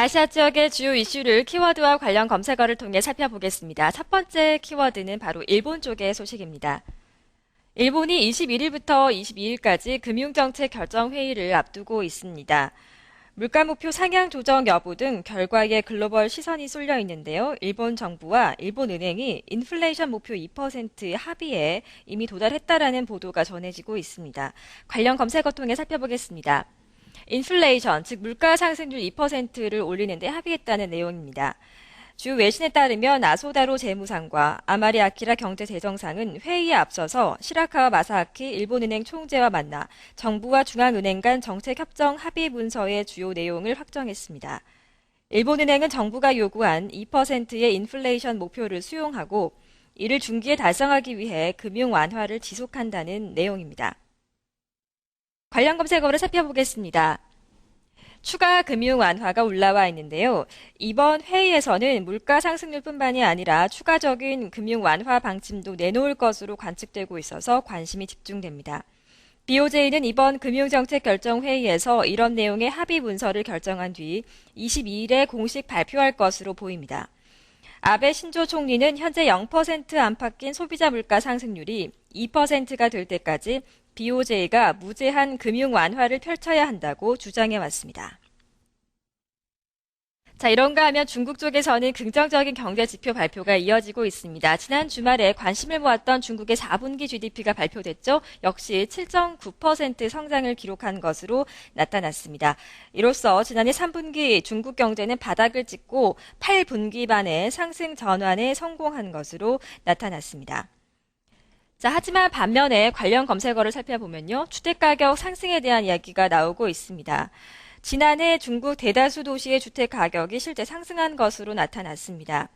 아시아 지역의 주요 이슈를 키워드와 관련 검색어를 통해 살펴보겠습니다. 첫 번째 키워드는 바로 일본 쪽의 소식입니다. 일본이 21일부터 22일까지 금융정책 결정회의를 앞두고 있습니다. 물가 목표 상향 조정 여부 등 결과에 글로벌 시선이 쏠려 있는데요. 일본 정부와 일본 은행이 인플레이션 목표 2% 합의에 이미 도달했다라는 보도가 전해지고 있습니다. 관련 검색어 통해 살펴보겠습니다. 인플레이션, 즉 물가 상승률 2%를 올리는데 합의했다는 내용입니다. 주 외신에 따르면 아소다로 재무상과 아마리 아키라 경제재정상은 회의에 앞서서 시라카와 마사아키 일본은행 총재와 만나 정부와 중앙은행 간 정책 협정 합의 문서의 주요 내용을 확정했습니다. 일본은행은 정부가 요구한 2%의 인플레이션 목표를 수용하고 이를 중기에 달성하기 위해 금융 완화를 지속한다는 내용입니다. 관련 검색어를 살펴보겠습니다. 추가 금융 완화가 올라와 있는데요. 이번 회의에서는 물가 상승률뿐만이 아니라 추가적인 금융 완화 방침도 내놓을 것으로 관측되고 있어서 관심이 집중됩니다. BOJ는 이번 금융정책 결정 회의에서 이런 내용의 합의 문서를 결정한 뒤 22일에 공식 발표할 것으로 보입니다. 아베 신조 총리는 현재 0% 안팎인 소비자 물가 상승률이 2%가 될 때까지 BOJ가 무제한 금융 완화를 펼쳐야 한다고 주장해 왔습니다. 자, 이런가 하면 중국 쪽에서는 긍정적인 경제 지표 발표가 이어지고 있습니다. 지난 주말에 관심을 모았던 중국의 4분기 GDP가 발표됐죠. 역시 7.9% 성장을 기록한 것으로 나타났습니다. 이로써 지난해 3분기 중국 경제는 바닥을 찍고 8분기 만에 상승 전환에 성공한 것으로 나타났습니다. 자, 하지만 반면에 관련 검색어를 살펴보면요. 주택가격 상승에 대한 이야기가 나오고 있습니다. 지난해 중국 대다수 도시의 주택 가격이 실제 상승한 것으로 나타났습니다.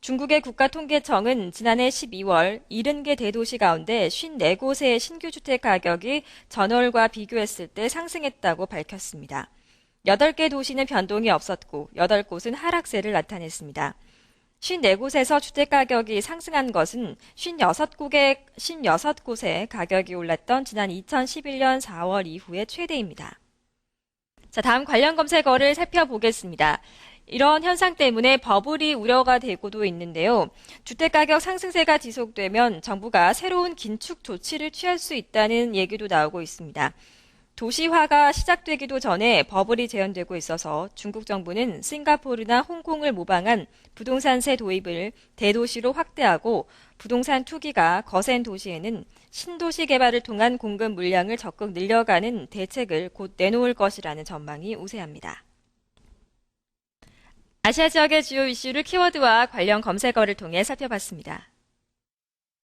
중국의 국가통계청은 지난해 12월 70개 대도시 가운데 54곳의 신규 주택 가격이 전월과 비교했을 때 상승했다고 밝혔습니다. 8개 도시는 변동이 없었고 8곳은 하락세를 나타냈습니다. 54곳에서 주택 가격이 상승한 것은 56곳의, 56곳의 가격이 올랐던 지난 2011년 4월 이후의 최대입니다. 자, 다음 관련 검색어를 살펴보겠습니다. 이런 현상 때문에 버블이 우려가 되고도 있는데요. 주택가격 상승세가 지속되면 정부가 새로운 긴축 조치를 취할 수 있다는 얘기도 나오고 있습니다. 도시화가 시작되기도 전에 버블이 재현되고 있어서 중국 정부는 싱가포르나 홍콩을 모방한 부동산세 도입을 대도시로 확대하고 부동산 투기가 거센 도시에는 신도시 개발을 통한 공급 물량을 적극 늘려가는 대책을 곧 내놓을 것이라는 전망이 우세합니다. 아시아 지역의 주요 이슈를 키워드와 관련 검색어를 통해 살펴봤습니다.